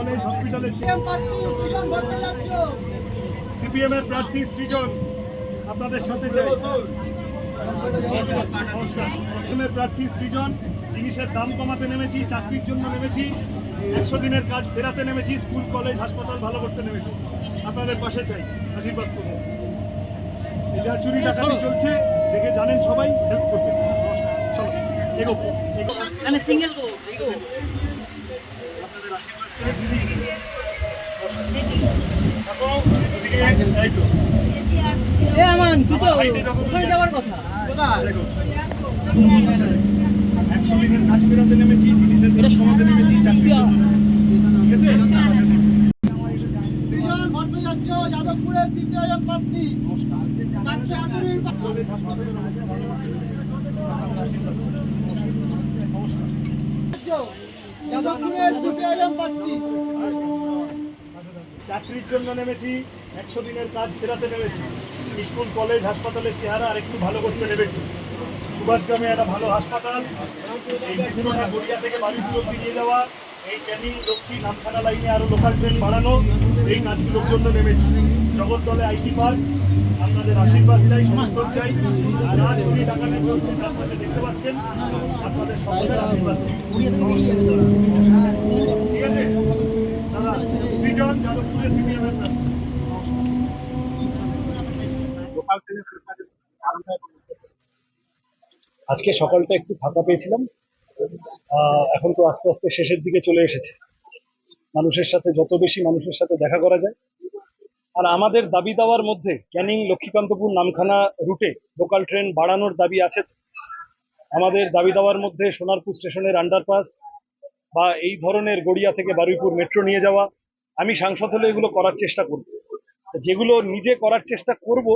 College হসপিটালের CPM এর প্রার্থী সৃজন, আপনাদের সাথে চাই নমস্কার। প্রার্থী সৃজন, জিনিসের দাম কমাতে নেমেছি, চাকরির জন্য নেমেছি, একশো দিনের কাজ ফেরাতে নেমেছি, স্কুল, কলেজ, হাসপাতাল ভালো করতে নেমেছি। আপনাদের পাশে চাই। আশীর্বাদ করুন। যা চুরি ডাকাতি চলছে, দেখে জানেন সবাই, হেল্প করবেন। নমস্কার। চলো এগো এগো সিঙ্গেল একশো দিনের কাজ ফেরাতে নেমেছি জিনিসের দাম কমাতে নেমেছি নেমেছি। ঠিক আছে সিপিআইএম প্রার্থী। নমস্কার যাদবপুরের সিপিআইএম প্রার্থী চাকরির জন্য নেমেছি, একশো দিনের কাজ ফেরাতে নেমেছি। স্কুল, কলেজ, হাসপাতালের চেহারা আর একটু ভালো করতে নেমেছি। সুভাষগ্রামে একটা ভালো হাসপাতাল, এই বিভিন্নটা গড়িয়া থেকে বাড়িগুলো নিয়ে যাওয়া, এই ক্যানিং, লক্ষ্মী, নামখানা লাইনে আরও লোকাল ট্রেন বাড়ানো, এই কাজগুলোর জন্য নেমেছি। জগদ্দলে আইটি পার্ক আপনাদের আশীর্বাদ চাই, সমর্থন চাই। চুরি ডাকাতি চলছে দেখতে পাচ্ছেন। আপনাদের সকলের আশীর্বাদ যাদবপুরে আজকে সকালটা একটু ফাঁকা পেয়েছিলাম। এখন তো আস্তে আস্তে শেষের দিকে চলে এসেছে। মানুষের সাথে, যত বেশি মানুষের সাথে দেখা করা যায় আর আমাদের দাবি দাওয়ার মধ্যে ক্যানিং লক্ষ্মীকান্তপুর নামখানা রুটে লোকাল ট্রেন বাড়ানোর দাবি আছে আমাদের দাবি দাওয়ার মধ্যে সোনারপুর স্টেশনের আন্ডারপাস বা এই ধরনের গড়িয়া থেকে বারুইপুর মেট্রো নিয়ে যাওয়া, আমি সাংসদ হলে এগুলো করার চেষ্টা করব। যেগুলো নিজে করার চেষ্টা করব,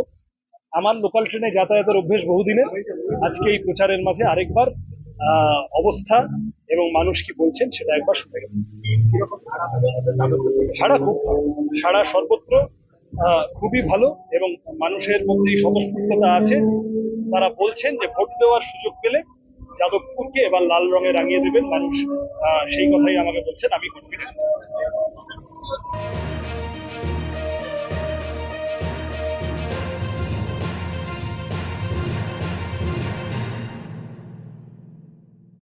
আমার লোকাল ট্রেনে যাতায়াতের অভ্যেস বহুদিনের। আজকে এই প্রচারের মাঝে আরেকবার অবস্থা এবং মানুষ কি বলছেন সেটা একবার শুনে গেল সাড়া খুব সাড়া সর্বত্র খুবই ভালো এবং মানুষের মধ্যে স্বতঃস্ফূর্ততা আছে। তারা বলছেন যে ভোট দেওয়ার সুযোগ পেলে যাদবপুরকে এবার লাল রঙে রাঙিয়ে দেবেন মানুষ। সেই কথাই আমাকে বলছেন, আমি কনফিডেন্ট